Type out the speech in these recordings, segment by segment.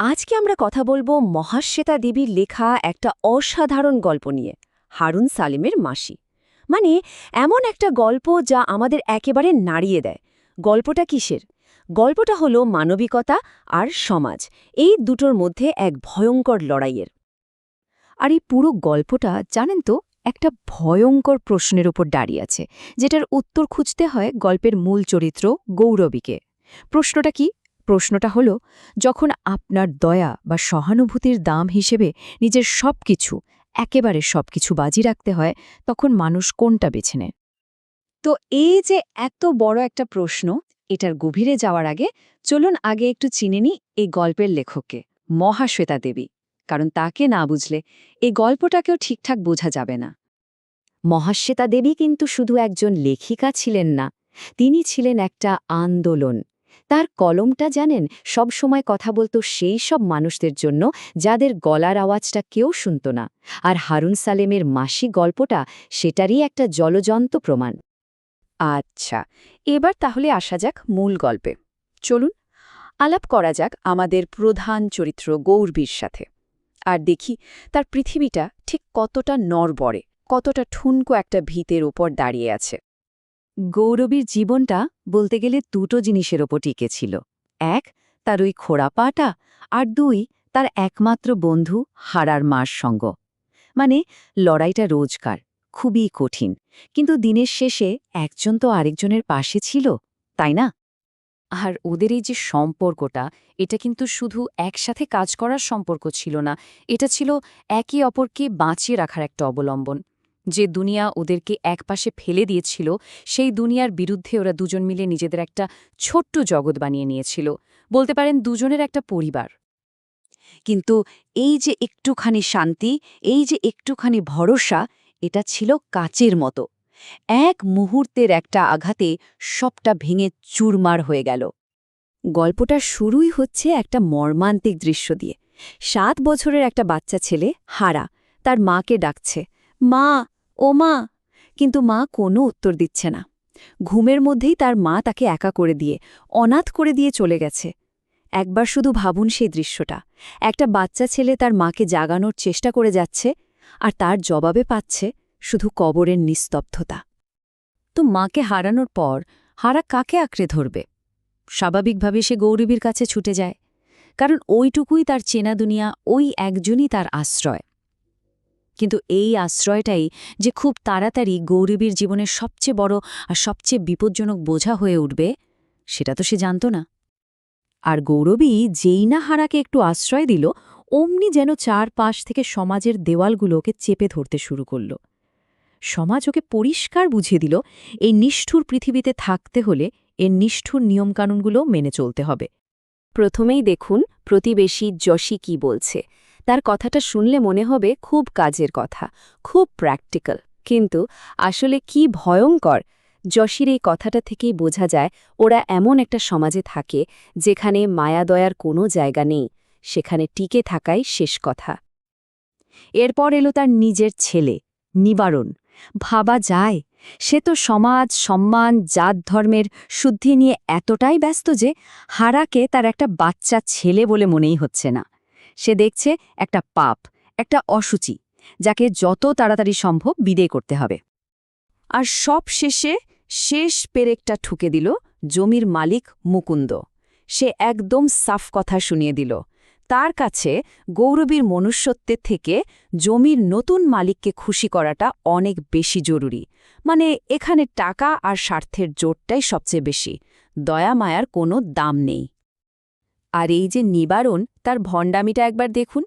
আজকে আমরা কথা বলব মহাশ্বেতা দেবীর লেখা একটা অসাধারণ গল্প নিয়ে, হারুন সালিমের মাসি। মানে এমন একটা গল্প যা আমাদের একেবারে নাড়িয়ে দেয়। গল্পটা কিসের? গল্পটা হলো মানবিকতা আর সমাজ, এই দুটোর মধ্যে এক ভয়ঙ্কর লড়াইয়ের। আর এই পুরো গল্পটা, জানেন তো, একটা ভয়ঙ্কর প্রশ্নের উপর দাঁড়িয়ে আছে, যেটার উত্তর খুঁজতে হয় গল্পের মূল চরিত্র গৌরবীকে। প্রশ্নটা কি? প্রশ্নটা হলো, যখন আপনার দয়া বা সহানুভূতির দাম হিসেবে নিজের সব কিছু একেবারে সব কিছু বাজি রাখতে হয়, তখন মানুষ কোনটা বেছে নেয়? তো এই যে এত বড় একটা প্রশ্ন, এটার গভীরে যাওয়ার আগে চলুন আগে একটু চিনে নিই এই গল্পের লেখককে, মহাশ্বেতা দেবী। কারণ তাকে না বুঝলে এই গল্পটাকেও ঠিকঠাক বোঝা যাবে না। মহাশ্বেতা দেবী কিন্তু শুধু একজন লেখিকা ছিলেন না, তিনি ছিলেন একটা আন্দোলন। তার কলমটা, জানেন, সব সময় কথা বলতো সেই সব মানুষদের জন্য যাদের গলার আওয়াজটা কেউ শুনত না। আর হারুন সালেমের মাসি গল্পটা সেটারই একটা জলজন্ত প্রমাণ। আচ্ছা এবার তাহলে আসা যাক মূল গল্পে। চলুন, আলাপ করা যাক আমাদের প্রধান চরিত্র গৌরবীর সাথে। আর দেখি, তার পৃথিবীটা ঠিক কতটা নরবরে কতটা ঠুনকো একটা ভিতের ওপর দাঁড়িয়ে আছে। গৌরবীর জীবনটা বলতে গেলে দুটো জিনিসের ওপর টিকে ছিল। এক, তার ওই খোড়া পাটা, আর দুই, তার একমাত্র বন্ধু হারার মার সঙ্গ। মানে লড়াইটা রোজকার, খুবই কঠিন, কিন্তু দিনের শেষে একজন তো আরেকজনের পাশে ছিল, তাই না? আর ওদের এই যে সম্পর্কটা, এটা কিন্তু শুধু একসাথে কাজ করার সম্পর্ক ছিল না, এটা ছিল একে অপরকে বাঁচিয়ে রাখার একটা অবলম্বন। যে দুনিয়া ওদেরকে একপাশে ফেলে দিয়েছিল, সেই দুনিয়ার বিরুদ্ধে ওরা দুজন মিলে নিজেদের একটা ছোট্ট জগৎ বানিয়ে নিয়েছিল। বলতে পারেন দুজনের একটা পরিবার। কিন্তু এই যে একটুখানি শান্তি, এই যে একটুখানি ভরসা, এটা ছিল কাচের মতো। এক মুহূর্তের একটা আঘাতে সবটা ভেঙে চুরমার হয়ে গেল। গল্পটা শুরুই হচ্ছে একটা মর্মান্তিক দৃশ্য দিয়ে। সাত বছরের একটা বাচ্চা ছেলে, হারা, তার মাকে ডাকছে, মা ও মা! কিন্তু মা কোনো উত্তর দিচ্ছে না। ঘুমের মধ্যেই তার মা তাকে একা করে দিয়ে, অনাথ করে দিয়ে চলে গেছে। একবার শুধু ভাবুন সেই দৃশ্যটা। একটা বাচ্চা ছেলে তার মাকে জাগানোর চেষ্টা করে যাচ্ছে আর তার জবাবে পাচ্ছে শুধু কবরের নিস্তব্ধতা। তো মাকে হারানোর পর হারা কাকে আঁকড়ে ধরবে? স্বাভাবিকভাবে সে গৌরবীর কাছে ছুটে যায়। কারণ ওইটুকুই তার চেনা দুনিয়া, ওই একজনই তার আশ্রয়। কিন্তু এই আশ্রয়টাই যে খুব তাড়াতাড়ি গৌরবীর জীবনের সবচেয়ে বড় আর সবচেয়ে বিপজ্জনক বোঝা হয়ে উঠবে, সেটা তো সে জানত না। আর গৌরবী যেই না হারাকে একটু আশ্রয় দিল, অমনি যেন চারপাশ থেকে সমাজের দেওয়ালগুলোকে চেপে ধরতে শুরু করল। সমাজ ওকে পরিষ্কার বুঝিয়ে দিল, এই নিষ্ঠুর পৃথিবীতে থাকতে হলে এর নিষ্ঠুর নিয়মকানুনগুলো মেনে চলতে হবে। প্রথমেই দেখুন, প্রতিবেশী যশী কি বলছে। তার কথাটা শুনলে মনে হবে খুব কাজের কথা, খুব প্র্যাকটিক্যাল কিন্তু আসলে কি ভয়ঙ্কর, যশীর এই কথাটা থেকেই বোঝা যায় ওরা এমন একটা সমাজে থাকে যেখানে মায়াদয়ার কোনো জায়গা নেই, সেখানে টিকে থাকাই শেষ কথা। এরপর এলো তার নিজের ছেলে, নিবারণ। ভাবা যায়, সে তো সমাজ, সম্মান, জাত ধর্মের শুদ্ধি নিয়ে এতটাই ব্যস্ত যে হারাকে তার একটা বাচ্চা ছেলে বলে মনেই হচ্ছে না। সে দেখছে একটা পাপ, একটা অসুচি, যাকে যত তাড়াতাড়ি সম্ভব বিদেয় করতে হবে। আর সব শেষে শেষ পেরেকটা ঠুকে দিল জমির মালিক মুকুন্দ। সে একদম সাফ কথা শুনিয়ে দিল। তার কাছে গৌরবীর মনুষ্যত্বের থেকে জমির নতুন মালিককে খুশি করাটা অনেক বেশি জরুরি। মানে এখানে টাকা আর স্বার্থের জোরটাই সবচেয়ে বেশি। দয়া মায়ার কোনো দাম নেই। আর এই যে নিবারণ তার ভণ্ডামিটা একবার দেখুন।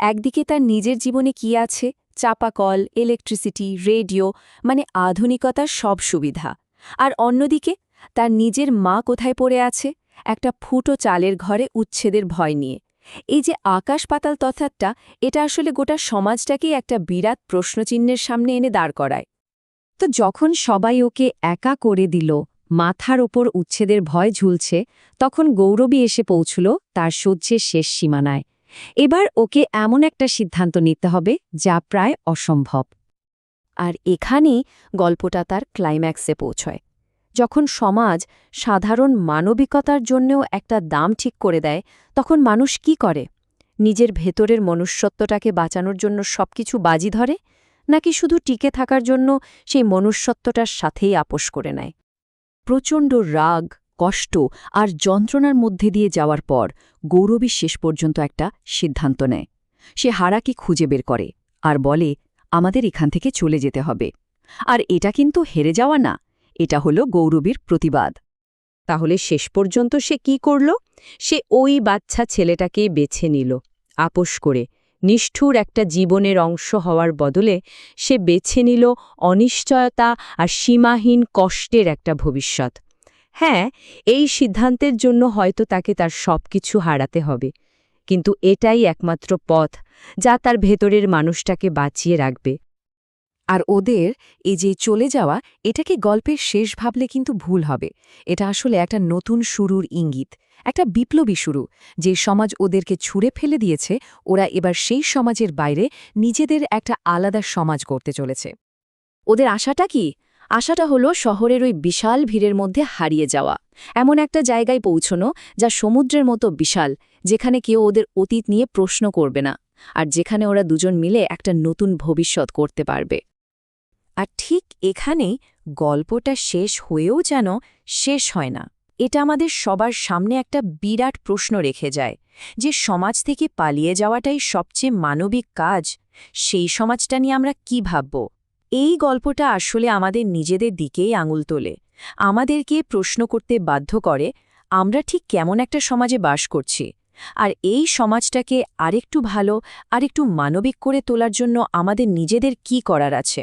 একদিকে তার নিজের জীবনে কি আছে? চাপাকল ইলেকট্রিসিটি রেডিও মানে আধুনিকতার সব সুবিধা। আর অন্যদিকে, তার নিজের মা কোথায় পড়ে আছে? একটা ফুটো চালের ঘরে উচ্ছেদের ভয় নিয়ে। এই যে আকাশ পাতাল তথাটা এটা আসলে গোটা সমাজটাকেই একটা বিরাট প্রশ্নচিহ্নের সামনে এনে দাঁড় করায়। তো যখন সবাই ওকে একা করে দিল মাথার ওপর উচ্ছেদের ভয় ঝুলছে, তখন গৌরবী এসে পৌঁছল তার সহ্যের শেষ সীমানায়। এবার ওকে এমন একটা সিদ্ধান্ত নিতে হবে যা প্রায় অসম্ভব। আর এখানেই গল্পটা তার ক্লাইম্যাক্সে পৌঁছয়। যখন সমাজ সাধারণ মানবিকতার জন্যও একটা দাম ঠিক করে দেয়, তখন মানুষ কি করে? নিজের ভেতরের মনুষ্যত্বটাকে বাঁচানোর জন্য সবকিছু বাজি ধরে? নাকি শুধু টিকে থাকার জন্য সেই মনুষ্যত্বটার সাথেই আপোষ করে নেয়? প্রচণ্ড রাগ, কষ্ট আর যন্ত্রণার মধ্যে দিয়ে যাওয়ার পর গৌরবী শেষ পর্যন্ত একটা সিদ্ধান্ত নেয়। সে হারাকে খুঁজে বের করে আর বলে, আমাদের এখান থেকে চলে যেতে হবে। আর এটা কিন্তু হেরে যাওয়া না, এটা হলো গৌরবীর প্রতিবাদ। তাহলে শেষ পর্যন্ত সে কি করল? সে ওই বাচ্চা ছেলেটাকে বেছে নিল, আপোষ করে নিষ্ঠুর একটা জীবনের অংশ হওয়ার বদলে সে বেছে নিল অনিশ্চয়তা আর সীমাহীন কষ্টের একটা ভবিষ্যৎ। হ্যাঁ এই সিদ্ধান্তের জন্য হয়তো তাকে তার সব কিছু হারাতে হবে, কিন্তু এটাই একমাত্র পথ যা তার ভেতরের মানুষটাকে বাঁচিয়ে রাখবে। আর ওদের এই যে চলে যাওয়া, এটাকে গল্পের শেষ ভাবলে কিন্তু ভুল হবে। এটা আসলে একটা নতুন শুরুর ইঙ্গিত, একটা বিপ্লবী শুরু, যে সমাজ ওদেরকে ছুঁড়ে ফেলে দিয়েছে, ওরা এবার সেই সমাজের বাইরে নিজেদের একটা আলাদা সমাজ করতে চলেছে। ওদের আশাটা কি? আশাটা হলো শহরের ওই বিশাল ভিড়ের মধ্যে হারিয়ে যাওয়া। এমন একটা জায়গায় পৌঁছনো যা সমুদ্রের মতো বিশাল, যেখানে কেউ ওদের অতীত নিয়ে প্রশ্ন করবে না, আর যেখানে ওরা দুজন মিলে একটা নতুন ভবিষ্যৎ করতে পারবে। আর ঠিক এখানেই গল্পটা শেষ হয়েও যেন শেষ হয় না। এটা আমাদের সবার সামনে একটা বিরাট প্রশ্ন রেখে যায় যে সমাজ থেকে পালিয়ে যাওয়াটাই সবচেয়ে মানবিক কাজ, সেই সমাজটা নিয়ে আমরা কি ভাবব? এই গল্পটা আসলে আমাদের নিজেদের দিকেই আঙুল তোলে, আমাদেরকে প্রশ্ন করতে বাধ্য করে, আমরা ঠিক কেমন একটা সমাজে বাস করছি, আর এই সমাজটাকে আরেকটু ভালো, আরেকটু মানবিক করে তোলার জন্য আমাদের নিজেদের কি করার আছে।